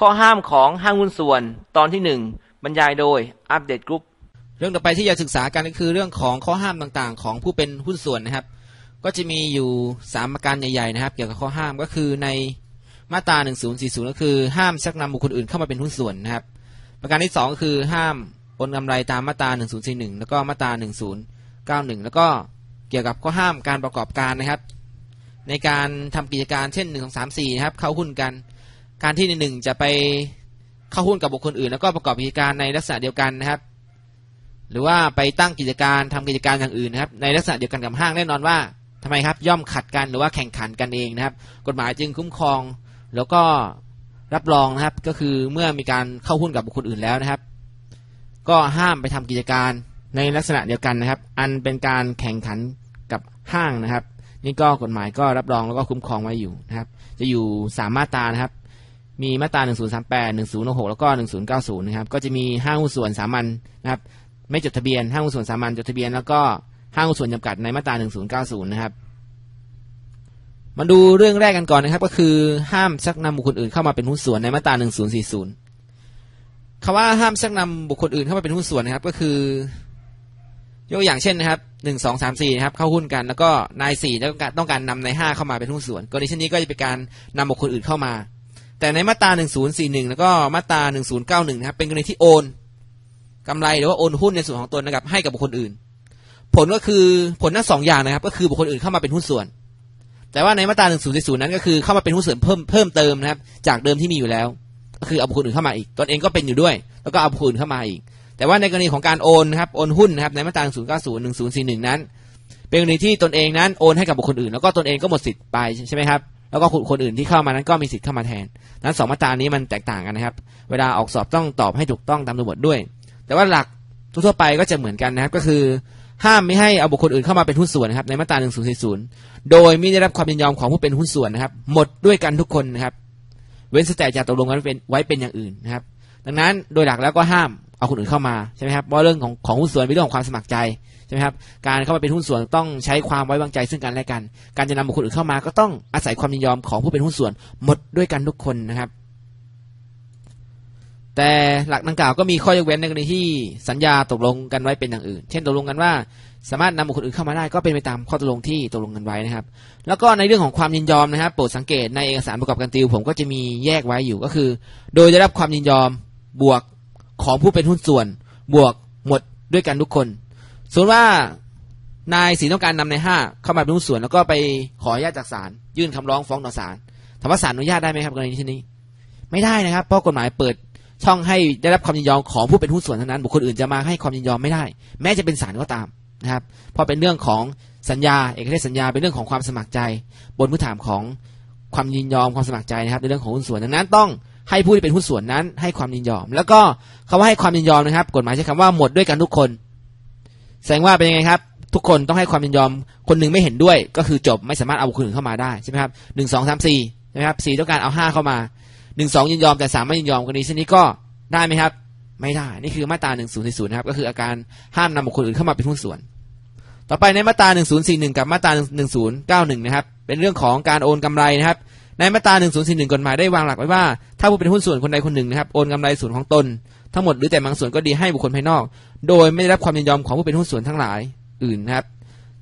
ข้อห้ามของห้างหุ้นส่วน ตอนที่หนึ่งบรรยายโดยอัปเดตกรุ๊ปเรื่องต่อไปที่จะศึกษากันก็คือเรื่องของข้อห้ามต่างๆ ของผู้เป็นหุ้นส่วนนะครับ ก็จะมีอยู่สามประการใหญ่ๆนะครับ เกี่ยวกับข้อห้ามก็คือในมาตรา 1040 ก็คือห้ามชักนำบุคคลอื่นเข้ามาเป็นหุ้นส่วนนะครับ ประการที่สองก็คือห้ามโอนกำไรตามมาตรา 1041 แล้วก็มาตรา 1091 แล้วก็เกี่ยวกับข้อห้ามการประกอบการนะครับ ในการทำกิจการเช่น 1 2 3 4นะครับเข้าหุ้นกัน การที่หนึ่งจะไปเข้าหุ้นกับบุคคลอื่น แล้วก็ประกอบกิจการในลักษณะเดียวกันนะครับ หรือว่าไปตั้งกิจการทำกิจการอย่างอื่นนะครับ ในลักษณะเดียวกันกับห้างแน่นอนว่าทำไมครับย่อมขัดกันหรือว่าแข่งขันกันเองนะครับ กฎหมายจึงคุ้มครอง แล้วก็รับรองนะครับก็คือเมื่อมีการเข้าหุ้นกับบุคคลอื่นแล้วนะครับ ก็ห้ามไปทำกิจการในลักษณะเดียวกันนะครับ อันเป็นการแข่งขันกับห้างนะครับ นี่ก็กฎหมายก็รับรองแล้วก็คุ้มครองไว้อยู่นะครับ จะอยู่สามมาตรานะครับ มีมาตรา 1038 1066 แล้วก็ 1090 นะครับ ก็จะมีห้างหุ้นส่วนสามัญนะครับ ไม่จดทะเบียน ห้างหุ้นส่วนสามัญจดทะเบียน แล้วก็ห้างหุ้นส่วนจำกัดในมาตรา 1090 นะครับ มาดูเรื่องแรกกันก่อนนะครับ ก็คือห้ามชักนำบุคคลอื่นเข้ามาเป็นหุ้นส่วนในมาตรา 1040คำว่าห้ามชักนำบุคคลอื่นเข้ามาเป็นหุ้นส่วนนะครับ ก็คือยกอย่างเช่นนะครับหนึ่งสองสามสี่นะครับเข้าหุ้นกัน แล้วก็นายสี่ต้องการต้องการนำนายห้าเข้ามาเป็นหุ้นส่วนกรณีเช่นนี้ก็จะเป็นการนำบุคคลอื่นเข้ามา แต่ในมาตราหนึ่งศูนย์สี่หนึ่งแล้วก็มาตราหนึ่งศูนย์เก้าหนึ่งนะครับ เป็นกรณีที่โอนกำไรหรือว่าโอนหุ้นในส่วนของตนนะครับ ให้กับบุคคลอื่น ผลก็คือผลทั้งสองอย่างนะครับ ก็คือบุคคลอื่นเข้ามาเป็นหุ้นส่วน แต่ว่าในมาตราหนึ่งศูนย์สี่ศูนย์นั้นก็คือเข้ามาเป็นหุ้นส่วนเพิ่มเพิ่มเติมนะครับ จากเดิมที่มีอยู่แล้ว ก็คือเอาบุคคลอื่นเข้ามาอีกตนเองก็เป็นอยู่ด้วย แล้วก็เอาบุคคลอื่นเข้ามาอีก แต่ว่าในกรณีของการโอนนะครับโอนหุ้นนะครับในมาตรา090 1041 นั้น เป็นกรณีที่ตนเองนั้นโอนให้กับบุคคลอื่น แล้วก็ตนเองก็หมดสิทธิ์ไปใช่ไหมครับ แล้วก็คนอื่นที่เข้ามานั้นก็มีสิทธิ์เข้ามาแทนนั้นสองมาตรานี้มันแตกต่างกันนะครับ เวลาออกสอบต้องตอบให้ถูกต้องตามตัวบทด้วย แต่ว่าหลักทั่วไปก็จะเหมือนกันนะครับก็คือ ห้ามไม่ให้เอาบุคคลอื่นเข้ามาเป็นหุ้นส่วนนะครับในมาตรา1040 โดยไม่ได้รับความยินยอมของผู้เป็นหุ้นส่วนนะครับ หมดด้วยกันทุกคนนะครับ เว้นแต่จะตกลงกันเป็นไว้เป็นอย่างอื่นนะครับ ดังนั้นโดยหลักแล้วก็ห้าม เอาคนอื่นเข้ามาใช่ไหมครับเพราะเรื่องของของหุ้นส่วนเป็นเรื่องของความสมัครใจใช่ไหมครับการเข้ามาเป็นหุ้นส่วนต้องใช้ความไว้วางใจซึ่งกันและกัน การจะนำบุคคลอื่นเข้ามาก็ต้องอาศัยความยินยอมของผู้เป็นหุ้นส่วนหมดด้วยกันทุกคนนะครับ แต่หลักดังกล่าวก็มีข้อยกเว้นในกรณีที่สัญญาตกลงกันไว้เป็นอย่างอื่น เช่นตกลงกันว่าสามารถนำบุคคลอื่นเข้ามาได้ก็เป็นไปตามข้อตกลงที่ตกลงกันไว้นะครับ แล้วก็ในเรื่องของความยินยอมนะครับโปรดสังเกตในเอกสารประกอบการติวผมก็จะมีแยกไว้อยู่ก็คือ โดยได้รับความยินยอมบวก ของผู้เป็นหุ้นส่วน บวกหมดด้วยกันทุกคนส่วนว่านายสีต้องการนำในห้าเข้ามาเป็นหุ้นส่วนแล้วก็ไปขออนุญาตจากศาลยื่นคำร้องฟ้องต่อศาลถามว่าศาลอนุญาตได้ไหมครับกรณีที่นี้ ไม่ได้นะครับ เพราะกฎหมายเปิดช่องให้ได้รับความยินยอมของผู้เป็นหุ้นส่วนเท่านั้น บุคคลอื่นจะมาให้ความยินยอมไม่ได้ แม้จะเป็นศาลก็ตามนะครับเพราะเป็นเรื่องของสัญญาเอกเทศสัญญาเป็นเรื่องของความสมัครใจ บนพื้นฐานของความยินยอมความสมัครใจนะครับในเรื่องของหุ้นส่วนดังนั้นต้อง ให้ผู้ที่เป็นหุ้นส่วนนั้นให้ความยินยอม แล้วก็คำว่าให้ความยินยอมนะครับ กฎหมายใช้คำว่าหมดด้วยกันทุกคน แสดงว่าเป็นยังไงครับ ทุกคนต้องให้ความยินยอม คนหนึ่งไม่เห็นด้วย ก็คือจบไม่สามารถเอาบุคคลอื่นเข้ามาได้ใช่ไหมครับหนึ่งสองสามสี่ใช่ไหมครับสี่ต้องการเอาห้าเข้ามาหนึ่งสองยินยอมแต่สามไม่ยินยอมกรณีเช่นนี้ก็ได้ไหมครับ ไม่ได้นี่คือมาตราหนึ่งศูนย์สี่ศูนย์นะครับก็คืออาการห้ามนำบุคคลอื่นเข้ามาเป็นหุ้นส่วน ต่อไปในมาตราหนึ่งศูนย์สี่หนึ่งกับมาตราหนึ่งศูนย์เก้าหนึ่งนะครับเป็นเรื่องของการโอนกำไรนะครับ ในมาตรา 1041 กฎหมายได้วางหลักไว้ว่า ถ้าผู้เป็นหุ้นส่วนคนใดคนหนึ่งนะครับโอนกำไรส่วนของตน ทั้งหมดหรือแต่บางส่วนก็ดีให้บุคคลภายนอก โดยไม่ได้รับความยินยอมของผู้เป็นหุ้นส่วนทั้งหลายอื่นนะครับ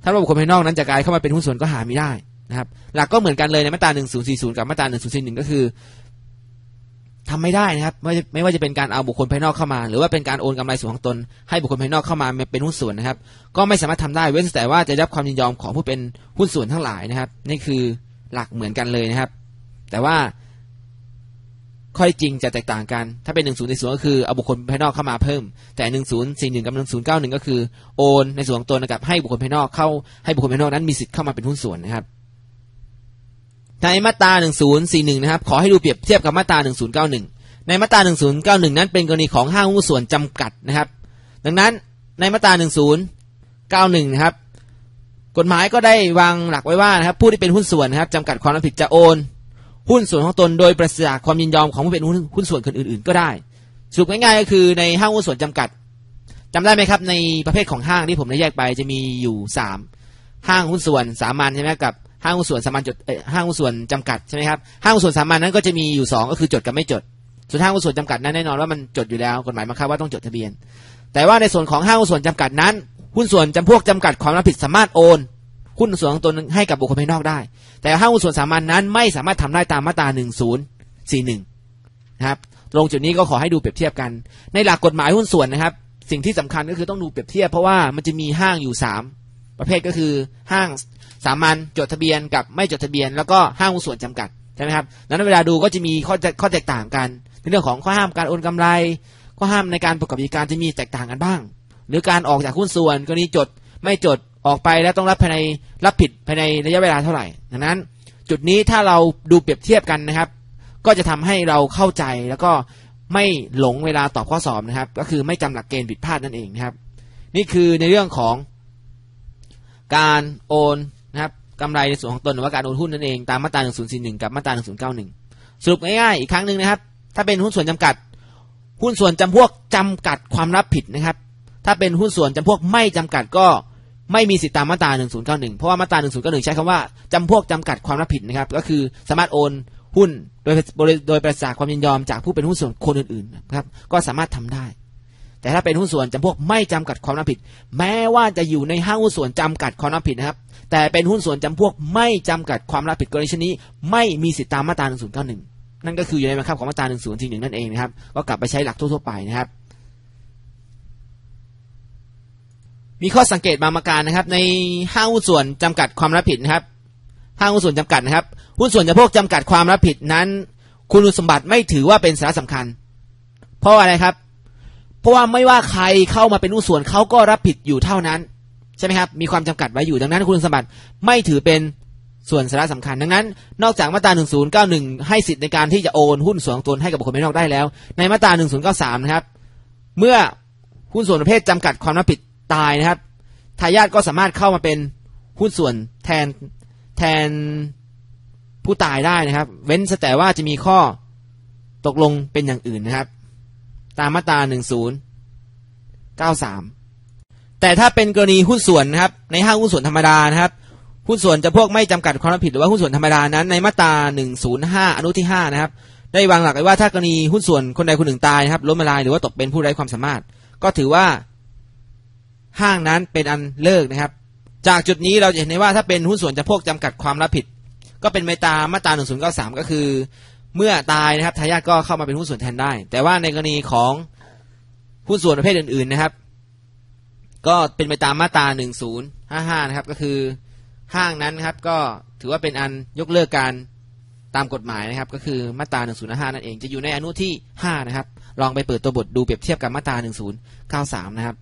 ถ้าบุคคลภายนอกนั้นจะกลายเข้ามาเป็นหุ้นส่วนก็หาไม่ได้นะครับ หลักก็เหมือนกันเลยในมาตรา 1040 กับมาตรา 1041 ก็คือทำไม่ได้นะครับ ไม่ไม่ว่าจะเป็นการเอาบุคคลภายนอกเข้ามา หรือว่าเป็นการโอนกำไรส่วนของตน ให้บุคคลภายนอกเข้ามาเป็นหุ้นส่วนนะครับ ก็ไม่สามารถทำได้เว้นแต่ว่าจะรับความยินยอมของผู้เป็นหุ้นส่วนทั้งหลายนะครับ นี่คือหลักเหมือนกันเลยนะครับ แต่ว่าข้อจริงจะแตกต่างกัน ถ้าเป็นหนึ่งศูนย์ในส่วนก็คือเอาบุคคลภายนอกเข้ามาเพิ่ม แต่หนึ่งศูนย์สี่หนึ่งกับหนึ่งศูนย์เก้าหนึ่งก็คือโอนในส่วนของตนนะครับให้บุคคลภายนอกเข้าให้บุคคลภายนอกนั้นมีสิทธิ์เข้ามาเป็นหุ้นส่วนนะครับในมาตราหนึ่งศูนย์สี่หนึ่งนะครับ ขอให้ดูเปรียบเทียบกับมาตราหนึ่งศูนย์เก้าหนึ่งในมาตราหนึ่งศูนย์เก้าหนึ่งนั้นเป็นกรณีของห้างหุ้นส่วนจำกัดนะครับ ดังนั้นในมาตราหนึ่งศูนย์เก้าหนึ่งนะครับ กฎหมายก็ได้วางหลักไว้ว่านะครับผู้ที่เป็นหุ้นส่วนนะครับจำกัดความรับผิดจะโอน หุ้นส่วนของตนโดยปราศจากความยินยอมของผู้เป็นหุ้นส่วนคนอื่นๆ ก็ได้สรุปง่ายๆก็คือในห้างหุ้นส่วนจำกัดจำได้ไหมครับ ในประเภทของห้างที่ผมได้แยกไปจะมีอยู่สามห้างหุ้นส่วนสามัญใช่ไหมกับห้างหุ้นส่วนสามัญจดห้างหุ้นส่วนจำกัดใช่ไหมครับห้างหุ้นส่วนสามัญนั้นก็จะมีอยู่สองก็คือจดกับไม่จด ส่วนห้างหุ้นส่วนจำกัดนั้นแน่นอนว่ามันจดอยู่แล้วกฎหมายบังคับว่าต้องจดทะเบียน แต่ว่าในส่วนของห้างหุ้นส่วนจำกัดนั้น หุ้นส่วนจำพวกจำกัดความรับผิดสามารถโอน หุ้นส่วนของตนให้กับบุคคลภายนอกได้ แต่ห้างหุ้นส่วนสามัญนั้นไม่สามารถทำได้ตามมาตรา1041นย์สี่หนึ่งนะครับตรงจุดนี้ก็ขอให้ดูเปรียบเทียบกัน ในหลักกฎหมายหุ้นส่วนนะครับ สิ่งที่สำคัญก็คือต้องดูเปรียบเทียบเพราะว่ามันจะมีห้างอยู่ 3 ประเภทก็คือห้างสามัญจดทะเบียนกับไม่จดทะเบียน แล้วก็ห้างหุ้นส่วนจำกัดใช่ไหมครับดังนั้นเวลาดูก็จะมีข้อข้อแตกต่างกัน ในเรื่องของข้อห้ามการโอนกำไรข้อห้ามในการประกอบกิจการจะมีแตกต่างกันบ้าง หรือการออกจากหุ้นส่วนกรณีจดไม่จด ออกไปแล้วต้องรับภายในรับผิดภายในระยะเวลาเท่าไหร่ ดังนั้น จุดนี้ถ้าเราดูเปรียบเทียบกันนะครับ ก็จะทำให้เราเข้าใจแล้วก็ไม่หลงเวลาตอบข้อสอบนะครับ ก็คือไม่จำหลักเกณฑ์ผิดพลาดนั่นเองนะครับ นี่คือในเรื่องของการโอนนะครับกำไรในส่วนของตนหรือว่าการโอนหุ้นนั่นเองตามมาตรา 1041 กับมาตรา 1091 สรุปง่ายๆอีกครั้งหนึ่งนะครับ ถ้าเป็นหุ้นส่วนจำกัด หุ้นส่วนจำพวกจำกัดความรับผิดนะครับ ถ้าเป็นหุ้นส่วนจำพวกไม่จำกัดก็ ไม่มีสิทธิตามมาตรา 1091 เพราะว่ามาตรา 1091 ใช้คำว่าจำพวกจำกัดความรับผิดนะครับ ก็คือสามารถโอนหุ้นโดยโดยโดยประสาความยินยอมจากผู้เป็นหุ้นส่วนคนอื่นๆนะครับก็สามารถทำได้ แต่ถ้าเป็นหุ้นส่วนจำพวกไม่จำกัดความรับผิด แม้ว่าจะอยู่ในห้างหุ้นส่วนจำกัดความรับผิดนะครับ แต่เป็นหุ้นส่วนจำพวกไม่จำกัดความรับผิดกรณีชนี้ ไม่มีสิทธิตามมาตรา 1091 นั่นก็คืออยู่ในบังคับของมาตรา 1041 นั่นเองนะครับ ก็กลับไปใช้หลักทั่วๆไปนะครับ มีข้อสังเกตบางประการนะครับ ในห้างหุ้นส่วนจำกัดความรับผิดนะครับห้างหุ้นส่วนจำกัดนะครับหุ้นส่วนจำพวกจำกัดความรับผิดนั้น คุณสมบัติไม่ถือว่าเป็นสาระสำคัญ เพราะอะไรครับ เพราะว่าไม่ว่าใครเข้ามาเป็นหุ้นส่วนเขาก็รับผิดอยู่เท่านั้นใช่ไหมครับมีความจำกัดไว้อยู่ดังนั้นคุณสมบัติไม่ถือเป็นส่วนสาระสำคัญดังนั้น นอกจากมาตรา 1091 ให้สิทธิ์ในการที่จะโอนหุ้นส่วนตนให้กับบุคคลภายนอกได้แล้ว ในมาตรา 1093 นะครับ เมื่อหุ้นส่วนประเภทจำกัดความรับผิด ตายนะครับทายาทก็สามารถเข้ามาเป็นหุ้นส่วนแทนแทนผู้ตายได้นะครับ เว้นแต่ว่าจะมีข้อตกลงเป็นอย่างอื่นนะครับ ตามมาตรา1093 แต่ถ้าเป็นกรณีหุ้นส่วนนะครับ ในห้างหุ้นส่วนธรรมดานะครับ หุ้นส่วนจะพวกไม่จำกัดความรับผิดหรือว่าหุ้นส่วนธรรมดานั้น ในมาตรา105 อนุที่5นะครับ ได้วางหลักไว้ว่าถ้า กรณีหุ้นส่วนคนใดคนหนึ่งตายนะครับล้มละลายหรือว่าตกเป็นผู้ไร้ความสามารถ ก็ถือว่า ห้างนั้นเป็นอันเลิกนะครับ จากจุดนี้เราจะเห็นได้ว่าถ้าเป็นหุ้นส่วนจะพวกจำกัดความรับผิด ก็เป็นไปตามมาตรา1093 ก็คือ เมื่อตายนะครับทายาทก็เข้ามาเป็นหุ้นส่วนแทนได้ แต่ว่าในกรณีของหุ้นส่วนประเภทอื่นๆนะครับ ก็เป็นไปตามมาตรา1055นะครับก็คือห้างนั้นนะครับก็ถือว่าเป็นอันยกเลิกการตามกฎหมายนะครับ ก็คือมาตรา105นั่นเองจะอยู่ในอนุที่ 5 นะครับ ลองไปเปิดตัวบทดูเปรียบเทียบกับมาตรา1093 นะครับ